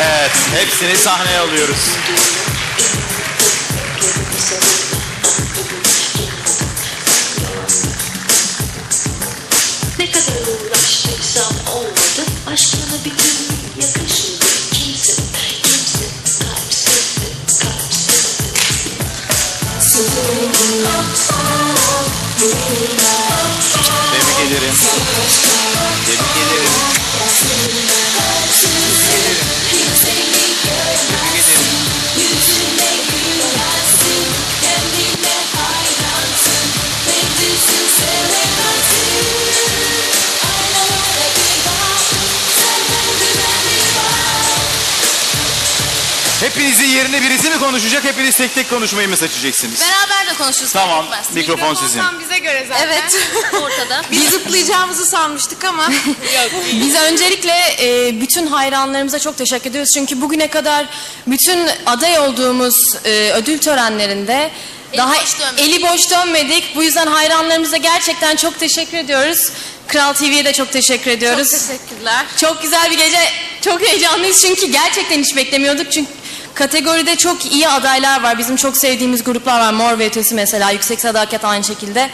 Evet, hepsini sahneye alıyoruz. Ne kadar uğraştıysam olmadı Aşkına bir türlü yakışmadı Kimse, kimse kalpsizdi, kalpsizdi Tebrik ederim. Tebrik ederim. Hepinizin yerine birisi mi konuşacak, hepiniz tek tek konuşmayı mı seçeceksiniz? Beraber de konuşuruz. Tamam, fark etmez. mikrofon sizin. Tam bize göre zaten. Evet. Ortada. Biz zıplayacağımızı sanmıştık ama. Biz öncelikle e, bütün hayranlarımıza çok teşekkür ediyoruz. Çünkü bugüne kadar bütün aday olduğumuz e, ödül törenlerinde Eli daha boş dönmedik. eli boş dönmedik. Bu yüzden hayranlarımıza gerçekten çok teşekkür ediyoruz. Kral TV'ye de çok teşekkür ediyoruz. Çok teşekkürler. Çok güzel bir gece. Çok heyecanlıyız çünkü gerçekten hiç beklemiyorduk. Çünkü kategoride çok iyi adaylar var. Bizim çok sevdiğimiz gruplar var. Mor ve Ötesi mesela. Yüksek Sadakat aynı şekilde.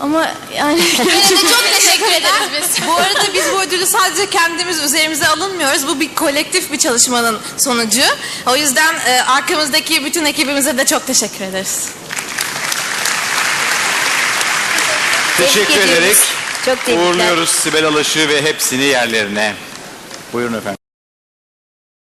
Ama yani... Yine de çok teşekkür ederiz biz. bu arada biz bu ödülü sadece kendimiz üzerimize alınmıyoruz. Bu bir kolektif bir çalışmanın sonucu. O yüzden e, arkamızdaki bütün ekibimize de çok teşekkür ederiz. Teşekkür ediyoruz. ederek Çok tebrikler. uğurluyoruz Sibel Alaş'ı ve hepsini yerlerine. Buyurun efendim.